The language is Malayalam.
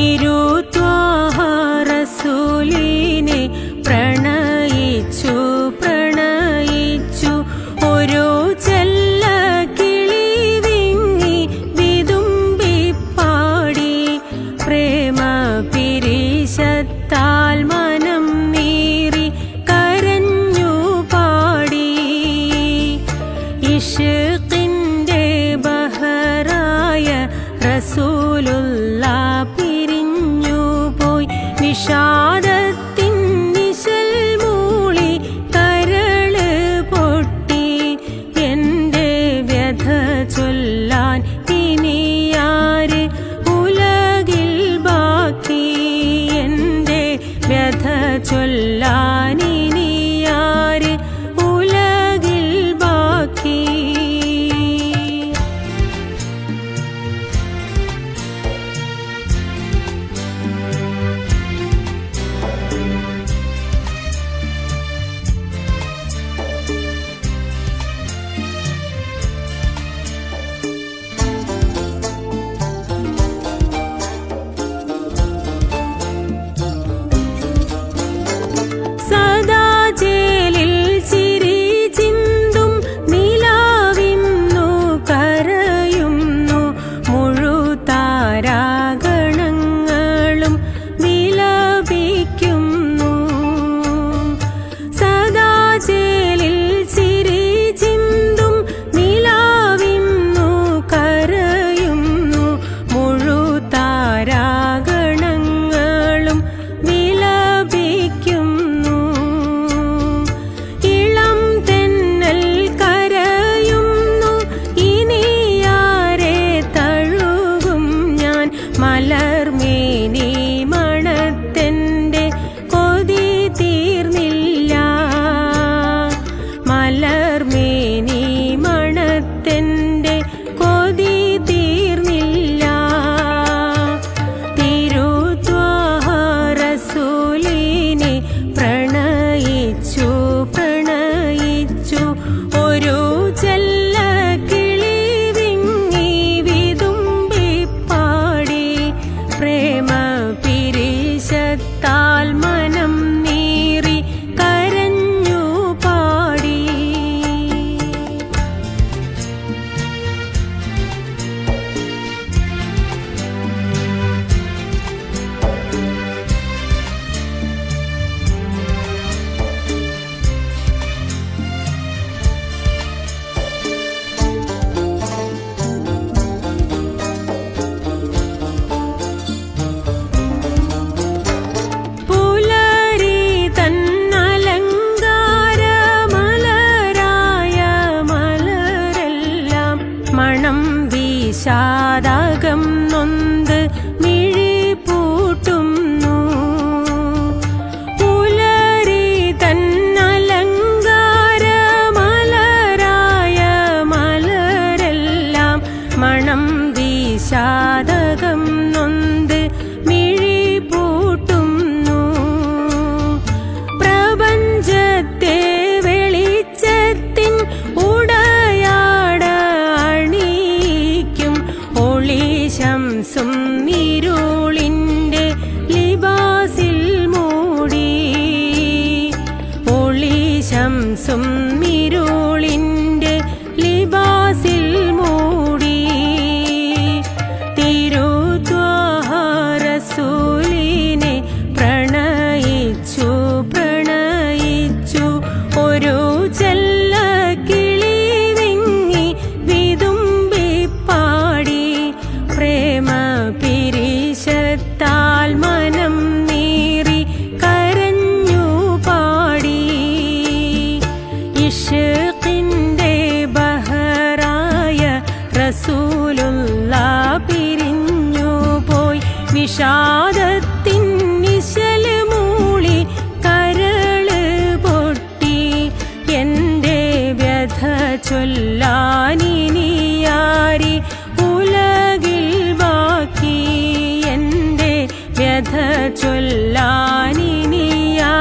ीरु বিষাদ മണം വിഷാദകം നൊന്ത് മിഴി പൂട്ടുന്നു. പ്രപഞ്ചത്തെ വെളിച്ചത്തിൻ ഉടയാട അണിക്കും ഒളി ലിബാസിൽ മൂടി. ഒളി വിഷാദത്തിൻ നിശൽ മൂളി കരൾ പൊട്ടി. എന്റെ വ്യഥ ചൊല്ലാനിനിയാരി ഉലകിൽ ബാക്കി? എന്റെ വ്യഥ ചൊല്ലാനിനിയാ